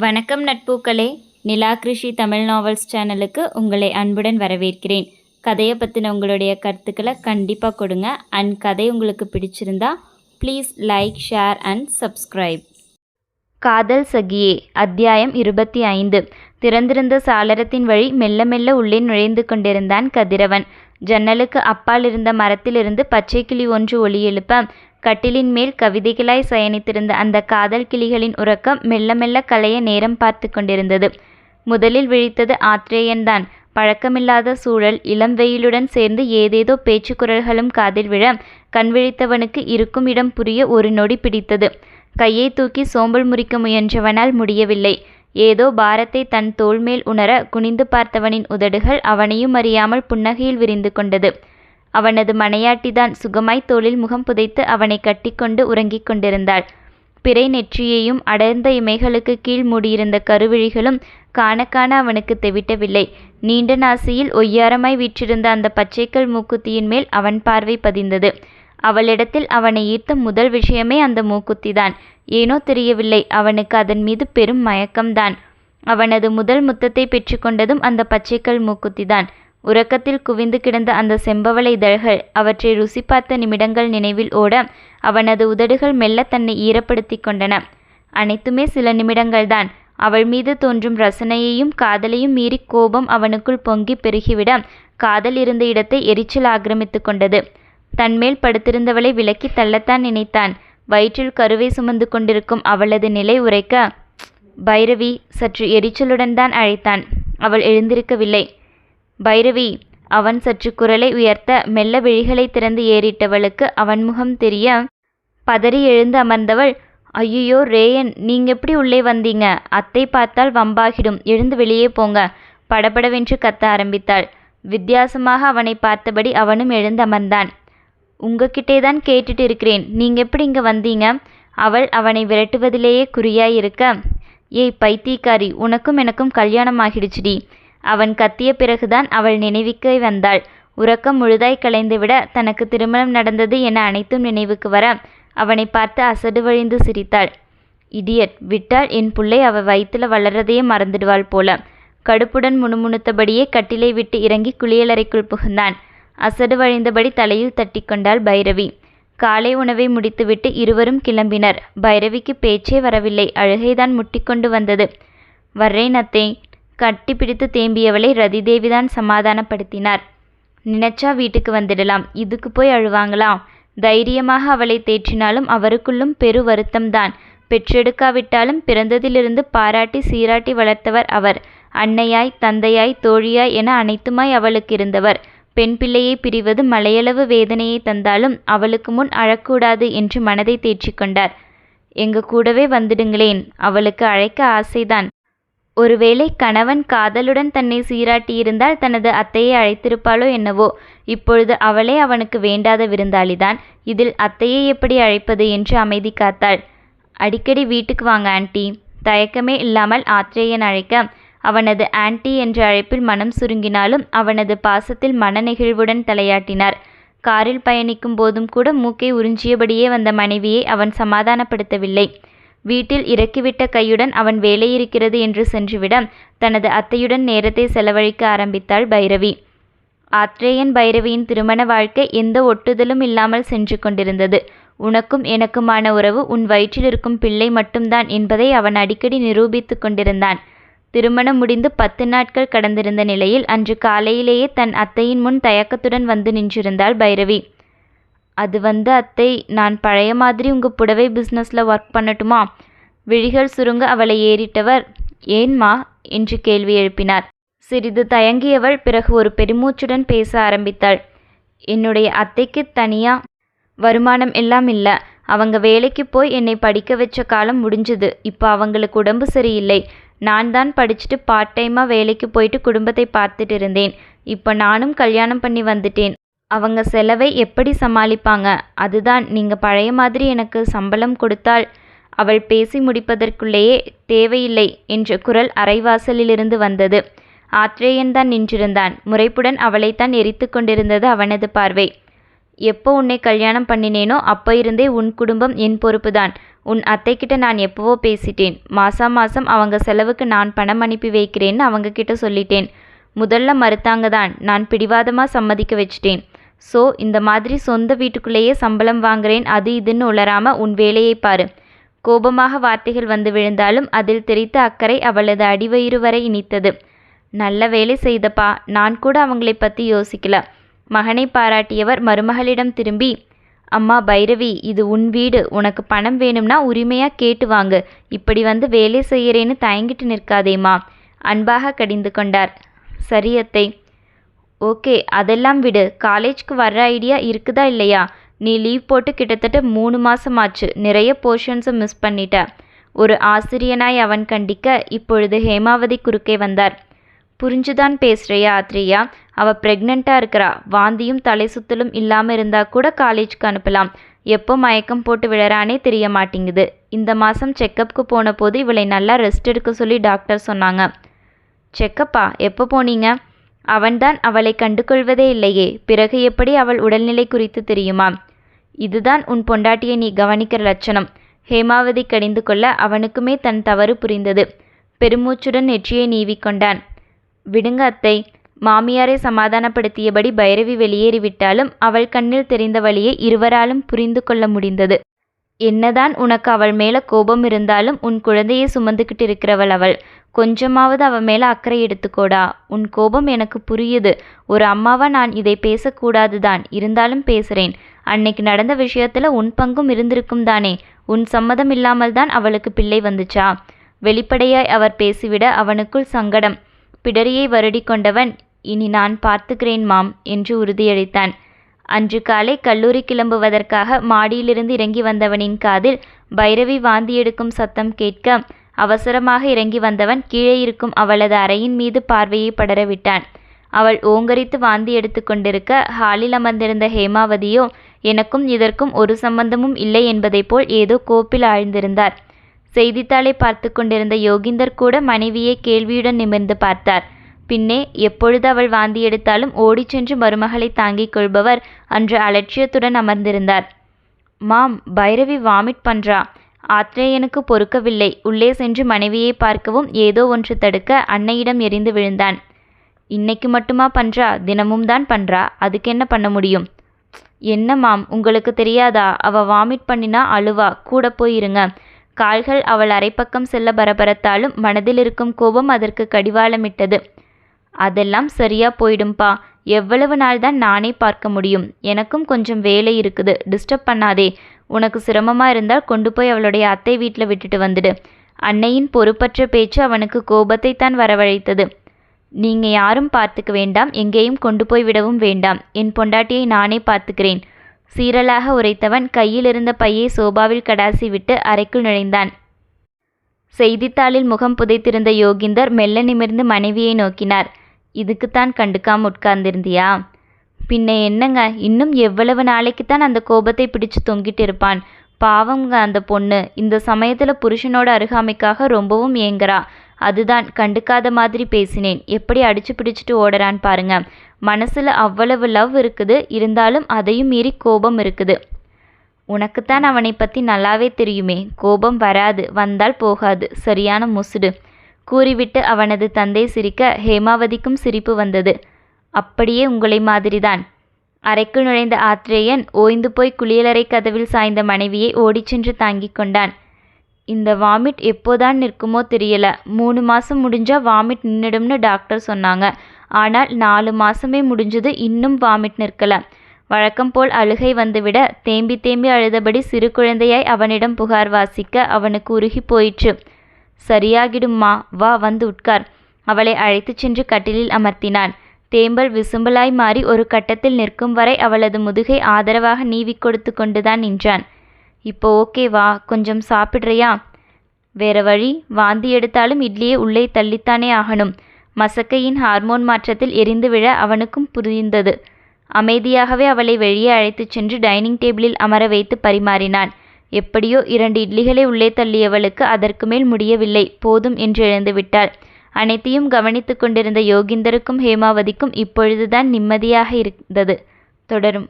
வணக்கம் நட்பூக்களே. நிலா கிருஷி தமிழ் நாவல்ஸ் சேனலுக்கு உங்களை அன்புடன் வரவேற்கிறேன். கதையை பற்றின உங்களுடைய கருத்துக்களை கண்டிப்பாக கொடுங்க. அண்ட் கதை உங்களுக்கு பிடிச்சிருந்தா please like share and subscribe காதல் சகியே அத்தியாயம் இருபத்தி ஐந்து. திறந்திருந்த சாளரத்தின் வழி மெல்ல மெல்ல உள்ளே நுழைந்து கொண்டிருந்தான் கதிரவன். ஜன்னலுக்கு அப்பால் இருந்த மரத்திலிருந்து பச்சை கிளி ஒன்று ஒளி எழுப்ப கட்டிலின் மேல் கவிதைகளாய் சயனித்திருந்த அந்த காதல் கிளிகளின் உறக்கம் மெல்ல மெல்ல கலைய நேரம் பார்த்து கொண்டிருந்தது. முதலில் விழித்தது ஆத்ரேயன்தான். பழக்கமில்லாத சூழல் இளம் வெயிலுடன் சேர்ந்து ஏதேதோ பேச்சு குரல்களும் காதில் விழ கண் விழித்தவனுக்கு இருக்கும் இடம் புரிய ஒரு நொடி பிடித்தது. கையை தூக்கி சோம்பல் முறிக்க முயன்றவனால் முடியவில்லை. ஏதோ பாரத்தை தன் தோள்மேல் உணர குனிந்து பார்த்தவனின் உதடுகள் அவனையும் அறியாமல் புன்னகையில் விரிந்து கொண்டது. அவனது மனையாட்டிதான் சுகமாய் தோளில் முகம் புதைத்து அவனை கட்டிக்கொண்டு உறங்கிக் கொண்டிருந்தாள். பிறை நெற்றியையும் அடர்ந்த இமைகளுக்கு கீழ் மூடியிருந்த கருவிழிகளும் காண காண அவனுக்கு தெவிட்டவில்லை. நீண்ட நாசியில் ஒய்யாரமாய் வீற்றிருந்த அந்த பச்சைக்கல் மூக்குத்தியின் மேல் அவன் பார்வை பதிந்தது. அவளிடத்தில் அவனை ஈர்த்த முதல் விஷயமே அந்த மூக்குத்திதான். ஏனோ தெரியவில்லை அவனுக்கு அதன் மீது பெரும் மயக்கம்தான். அவனது முதல் முத்தத்தை பெற்றுக்கொண்டதும் அந்த பச்சைக்கல் மூக்குத்திதான். உறக்கத்தில் குவிந்து கிடந்த அந்த செம்பவளை இதழ்கள் அவற்றை ருசி பார்த்த நிமிடங்கள் நினைவில் ஓட அவனது உதடுகள் மெல்ல தன்னை ஈரப்படுத்தி கொண்டன. அனைத்துமே சில நிமிடங்கள்தான். அவள் மீது தோன்றும் ரசனையையும் காதலையும் மீறி கோபம் அவனுக்குள் பொங்கி பெருகிவிட காதல் இருந்த இடத்தை எரிச்சல் ஆக்கிரமித்து கொண்டது. தன்மேல் படுத்திருந்தவளை விலக்கி தள்ளத்தான் நினைத்தான். வயிற்றில் கருவை சுமந்து கொண்டிருக்கும் அவளது நிலை உரைக்க பைரவி சற்று எரிச்சலுடன் தான் அழைத்தான். அவள் எழுந்திருக்கவில்லை. பைரவி அவன் சற்று குரலை உயர்த்த மெல்ல விழிகளை திறந்து ஏறிட்டவளுக்கு அவன் முகம் தெரிய பதறி எழுந்து அமர்ந்தவள் ஐயோ ரேயன் நீங்க எப்படி உள்ளே வந்தீங்க? அத்தை பார்த்தால் வம்பாகிடும். எழுந்து வெளியே போங்க. படபடவென்று கத்த ஆரம்பித்தாள். வித்தியாசமாக அவனை பார்த்தபடி அவனும் எழுந்து அமர்ந்தான். உங்ககிட்டே தான் கேட்டுட்டு இருக்கிறேன். நீங்க எப்படி இங்க வந்தீங்க? அவள் அவனை விரட்டுவதிலேயே குறியாய் இருக்க ஏய் பைத்தியக்காரி உனக்கும் எனக்கும் கல்யாணம் ஆகிடுச்சுடி. அவன் கத்திய பிறகுதான் அவள் நினைவுக்கு வந்தாள். உறக்கம் முழுதாய் கலைந்துவிட தனக்கு திருமணம் நடந்தது என அனைத்தும் நினைவுக்கு வர அவனை பார்த்து அசடு வழிந்து சிரித்தாள். இடியட் விட்டால் என் புள்ளை அவ வயிற்றுல வளர்றதையே மறந்துடுவாள் போல கடுப்புடன் முணுமுணுத்தபடியே கட்டிலை விட்டு இறங்கி குளியலறைக்குள் புகுந்தான். அசடு வழிந்தபடி தலையில் தட்டி கொண்டாள் பைரவி. காலை உணவை முடித்துவிட்டு இருவரும் கிளம்பினர். பைரவிக்கு பேச்சே வரவில்லை. அழுகைதான் முட்டிக்கொண்டு வந்தது. வர்றேன் அத்தே. கட்டி பிடித்து தேம்பியவளை ரதிதேவிதான் சமாதானப்படுத்தினார். நினைச்சா வீட்டுக்கு வந்துடலாம். இதுக்கு போய் அழுவாங்களா தைரியமாக அவளை தேற்றினாலும் அவருக்குள்ளும் பெரு வருத்தம்தான். பெற்றெடுக்காவிட்டாலும் பிறந்ததிலிருந்து பாராட்டி சீராட்டி வளர்த்தவர் அவர். அன்னையாய் தந்தையாய் தோழியாய் என அனைத்துமாய் அவளுக்கு இருந்தவர். பெண் பிள்ளையை பிரிவது மலையளவு வேதனையை தந்தாலும் அவளுக்கு முன் அழக்கூடாது என்று மனதை தேற்றிக்கொண்டார். எங்க கூடவே வந்துடுங்களேன். அவளுக்கு அழைக்க ஆசைதான். ஒருவேளை கணவன் காதலுடன் தன்னை சீராட்டியிருந்தால் தனது அத்தையை அழைத்திருப்பாளோ என்னவோ இப்பொழுது அவளே அவனுக்கு வேண்டாத விருந்தாளிதான். இதில் அத்தையை எப்படி அழைப்பது என்று அமைதி காத்தாள். அடிக்கடி வீட்டுக்கு வாங்க ஆண்டி. தயக்கமே இல்லாமல் ஆத்ரேயன் அழைக்க. அவனது ஆன்ட்டி என்ற அழைப்பில் மனம் சுருங்கினாலும் அவனது பாசத்தில் மனநெகிழ்வுடன் தலையாட்டினார். காரில் பயணிக்கும் போதும் கூட மூக்கை உறிஞ்சியபடியே வந்த மனைவியை அவன் சமாதானப்படுத்தவில்லை. வீட்டில் இறக்கிவிட்ட கையுடன் அவன் வேலை இருக்கிறது என்று சென்றுவிட தனது அத்தையுடன் நேரத்தை செலவழிக்க ஆரம்பித்தாள் பைரவி. ஆத்ரேயன் பைரவியின் திருமண வாழ்க்கை எந்த ஒட்டுதலும் இல்லாமல் சென்று கொண்டிருந்தது. உனக்கும் எனக்குமான உறவு உன் வயிற்றில் இருக்கும் பிள்ளை மட்டும்தான் என்பதை அவன் அடிக்கடி நிரூபித்து கொண்டிருந்தான். திருமணம் முடிந்து பத்து நாட்கள் கடந்திருந்த நிலையில் அன்று காலையிலேயே தன் அத்தையின் முன் தயக்கத்துடன் வந்து நின்றிருந்தாள் பைரவி. அது வந்து அத்தை நான் பழைய மாதிரி உங்கள் புடவை பிஸ்னஸில் ஒர்க் பண்ணட்டுமா? விழிகள் சுருங்க அவளை ஏறிட்டவர். ஏன்மா? என்று கேள்வி எழுப்பினார். சிறிது தயங்கியவள் பிறகு ஒரு பெருமூச்சுடன் பேச ஆரம்பித்தாள். என்னுடைய அத்தைக்கு தனியாக வருமானம் எல்லாம் இல்லை. அவங்க வேலைக்கு போய் என்னை படிக்க வச்ச காலம் முடிஞ்சுது. இப்போ அவங்களுக்கு உடம்பு சரியில்லை. நான் தான் படிச்சுட்டு பார்ட் டைமாக வேலைக்கு போயிட்டு குடும்பத்தை பார்த்துட்டு இருந்தேன். இப்போ நானும் கல்யாணம் பண்ணி வந்துட்டேன். அவங்க செலவை எப்படி சமாளிப்பாங்க? அதுதான் நீங்கள் பழைய மாதிரி எனக்கு சம்பளம் கொடுத்தால் அவள் பேசி முடிப்பதற்குள்ளேயே தேவையில்லை என்ற குரல் அரைவாசலிலிருந்து வந்தது. ஆத்ரேயன் தான் நின்றிருந்தான். முறைப்புடன் அவளைத்தான் எரித்து கொண்டிருந்தது அவனது பார்வை. எப்போ உன்னை கல்யாணம் பண்ணினேனோ அப்போ இருந்தே உன் குடும்பம் என் பொறுப்புதான். உன் அத்தைக்கிட்ட நான் எப்போவோ பேசிட்டேன். மாசா மாசம் அவங்க செலவுக்கு நான் பணம் அனுப்பி வைக்கிறேன்னு அவங்க கிட்ட சொல்லிட்டேன். முதல்ல மறுத்தாங்க தான். நான் பிடிவாதமாக சம்மதிக்க வச்சிட்டேன். ஸோ இந்த மாதிரி சொந்த வீட்டுக்குள்ளேயே சம்பளம் வாங்குறேன் அது இதுன்னு உளராமல் உன் வேலையை பாரு. கோபமாக வார்த்தைகள் வந்து விழுந்தாலும் அதில் தெரித்த அக்கறை அவளது அடிவயிறு வரை இனித்தது. நல்ல வேலை செய்தப்பா நான் கூட அவங்களை பற்றி யோசிக்கல. மகனை பாராட்டியவர் மருமகளிடம் திரும்பி அம்மா பைரவி இது உன் வீடு. உனக்கு பணம் வேணும்னா உரிமையாக கேட்டு வாங்கு. இப்படி வந்து வேலை செய்கிறேன்னு தயங்கிட்டு நிற்காதேம்மா. அன்பாக கடிந்து கொண்டார். சரியத்தை ஓகே அதெல்லாம் விடு. காலேஜ்க்கு வர்ற ஐடியா இருக்குதா இல்லையா? நீ லீவ் போட்டு கிட்டத்தட்ட மூணு மாசமாச்சு. நிறைய போர்ஷன்ஸை மிஸ் பண்ணிட்ட. ஒரு ஆசிரியனாய் அவன் கண்டிக்க இப்பொழுது ஹேமாவதி குறுக்கே வந்தார். புரிஞ்சுதான் பேசுகிறியா ஆத்ரியா? அவ ப்ரெக்னெண்ட்டாக இருக்கிறா. வாந்தியும் தலை சுத்தலும் இல்லாமல் இருந்தால் கூட காலேஜ்க்கு அனுப்பலாம். எப்போ மயக்கம் போட்டு விழறானே தெரிய மாட்டேங்குது. இந்த மாதம் செக்கப்புக்கு போன போது இவளை நல்லா ரெஸ்ட் எடுக்க சொல்லி டாக்டர் சொன்னாங்க. செக்கப்பா? எப்போ போனீங்க? அவன்தான் அவளை கண்டுகொள்வதே இல்லையே. பிறகு எப்படி அவள் உடல்நிலை குறித்து தெரியுமா இதுதான் உன் பொண்டாட்டியை நீ கவனிக்கிற லட்சணம். ஹேமாவதி கடிந்து கொள்ள அவனுக்குமே தன் தவறு புரிந்தது. பெருமூச்சுடன் நெற்றியை நீவிக்கொண்டான் விடுங்க அத்தை. மாமியாரை சமாதானப்படுத்தியபடி பைரவி வெளியேறிவிட்டாலும் அவள் கண்ணில் தெரிந்த வழியை இருவராலும் புரிந்து கொள்ள முடிந்தது. என்னதான் உனக்கு அவள் மேலே கோபம் இருந்தாலும் உன் குழந்தையை சுமந்துக்கிட்டு இருக்கிறவள் அவள். கொஞ்சமாவது அவ மேலே அக்கறை எடுத்துக்கோடா. உன் கோபம் எனக்கு புரியுது. ஒரு அம்மாவா நான் இதை பேசக்கூடாது தான் இருந்தாலும் பேசுகிறேன் அன்னைக்கு நடந்த விஷயத்தில் உன் பங்கும் இருந்திருக்கும் தானே. உன் சம்மதம் இல்லாமல் தான் அவளுக்கு பிள்ளை வந்துச்சா? வெளிப்படையாய் அவர் பேசிவிட அவனுக்குள் சங்கடம். பிடரியை வருடி கொண்டவன் இனி நான் பார்த்துக்கிறேன் மாம் என்று உறுதியளித்தான். அன்று காலை கல்லூரி கிளம்புவதற்காக மாடியிலிருந்து இறங்கி வந்தவனின் காதில் பைரவி வாந்தி எடுக்கும் சத்தம் கேட்க அவசரமாக இறங்கி வந்தவன் கீழே இருக்கும் அவளது அறையின் மீது பார்வையை படரவிட்டான் அவள் ஓங்கரித்து வாந்தி எடுத்து கொண்டிருக்க ஹாலில் அமர்ந்திருந்த ஹேமாவதியோ எனக்கும் இதற்கும் ஒரு சம்பந்தமும் இல்லை என்பதைப் போல் ஏதோ கோப்பில் ஆழ்ந்திருந்தார். செய்தித்தாளை பார்த்து கொண்டிருந்த யோகிந்தர் கூட மனைவியை கேள்வியுடன் நிமிர்ந்து பார்த்தார். பின்னே எப்பொழுது அவள் வாந்தி எடுத்தாலும் ஓடிச்சென்று மருமகளை தாங்கிக் கொள்பவர் அன்று அலட்சியத்துடன் அமர்ந்திருந்தார். மாம் பைரவி வாமிட் பண்றா? ஆத்ரேயனுக்கு பொறுக்கவில்லை. உள்ளே சென்று மனைவியை பார்க்கவும் ஏதோ ஒன்று தடுக்க அன்னையிடம் எரிந்து விழுந்தான். இன்னைக்கு மட்டுமா பண்றா? தினமும் தான் பண்றா? அதுக்கு என்ன பண்ண முடியும்? என்ன மாம் உங்களுக்கு தெரியாதா? அவ வாமிட் பண்ணினா அழுவா. கூட போயிருங்க கால்கள் அவள் அரைப்பக்கம் செல்ல பரபரத்தாலும் மனதில் இருக்கும் கோபம் அதற்கு கடிவாளமிட்டது. அதெல்லாம் சரியா போயிடும்பா. எவ்வளவு நாள் தான் நானே பார்க்க முடியும். எனக்கும் கொஞ்சம் வேலை இருக்குது. டிஸ்டர்ப் பண்ணாதே. உனக்கு சிரமமாக இருந்தால் கொண்டு போய் அவளுடைய அத்தை வீட்டில் விட்டுட்டு வந்துடு. அன்னையின் பொறுப்பற்ற பேச்சு அவனுக்கு கோபத்தை தான் வரவழைத்தது. நீங்க யாரும் பார்த்துக்க வேண்டாம். எங்கேயும் கொண்டு போய் விடவும் வேண்டாம். என் பொண்டாட்டியை நானே பார்த்துக்கிறேன். சீரலாக உரைத்தவன் கையில் இருந்த பையை சோபாவில் கடாசி விட்டு அறைக்குள் நுழைந்தான். செய்தித்தாளில் முகம் புதைத்திருந்த யோகிந்தர் மெல்ல நிமிர்ந்து மனைவியை நோக்கினார். இதுக்குத்தான் கண்டுக்காம உட்கார்ந்திருந்தியா? பின்ன என்னங்க இன்னும் எவ்வளவு நாளைக்கு தான் அந்த கோபத்தை பிடிச்சு தொங்கிட்டு இருப்பான்? பாவங்க அந்த பொண்ணு. இந்த சமயத்தில் புருஷனோட அருகாமைக்காக ரொம்பவும் ஏங்குறா. அதுதான் கண்டுக்காத மாதிரி பேசினேன். எப்படி அடிச்சு பிடிச்சிட்டு ஓடுறான் பாருங்க. மனசில் அவ்வளவு லவ் இருக்குது. இருந்தாலும் அதையும் மீறி கோபம் இருக்குது. உனக்குத்தான் அவனை பற்றி நல்லாவே தெரியுமே. கோபம் வராது வந்தால் போகாது. சரியான முசுடு. கூறிவிட்டு அவனது தந்தை சிரிக்க ஹேமாவதிக்கும் சிரிப்பு வந்தது. அப்படியே உங்களை மாதிரிதான். அறைக்கு நுழைந்த ஆத்ரேயன் ஓய்ந்து போய் குளியலறை கதவில் சாய்ந்த மனைவியை ஓடிச் சென்று தாங்கிக் கொண்டான். இந்த வாமிட் எப்போதான் நிற்குமோ தெரியல. மூணு மாசம் முடிஞ்சா வாமிட் நின்னுடும்னு டாக்டர் சொன்னாங்க. ஆனால் நாலு மாசமே முடிஞ்சது இன்னும் வாமிட் நிற்கல. வழக்கம் போல் அழுகை வந்துவிட தேம்பி தேம்பி அழுதபடி சிறு குழந்தையாய் அவனிடம் புகார் வாசிக்க அவனுக்கு உருகி போயிற்று. சரியாகிடும்மா வா வந்து உட்கார். அவளை அழைத்துச் சென்று கட்டிலில் அமர்த்தினான். தேம்பல் விசும்பலாய் மாறி ஒரு கட்டத்தில் நிற்கும் வரை அவளது முதுகை ஆதரவாக நீவி கொடுத்து கொண்டுதான் நின்றான். இப்போ ஓகே வா கொஞ்சம் சாப்பிட்றியா? வேற வழி வாந்தி எடுத்தாலும் இட்லியை உள்ளே தள்ளித்தானே ஆகணும். மசக்கையின் ஹார்மோன் மாற்றத்தில் எரிந்து விழ அவனுக்கும் புரிந்தது. அமைதியாகவே அவளை வெளியே அழைத்துச் சென்று டைனிங் டேபிளில் அமர வைத்து பரிமாறினான். எப்படியோ இரண்டு இட்லிகளை உள்ளே தள்ளியவளுக்கு அதற்கு மேல் முடியவில்லை. போதும் என்று எழுந்துவிட்டாள். அனைத்தையும் கவனித்து கொண்டிருந்த யோகிந்தருக்கும் ஹேமாவதிக்கும் இப்பொழுதுதான் நிம்மதியாக இருந்தது. தொடரும்.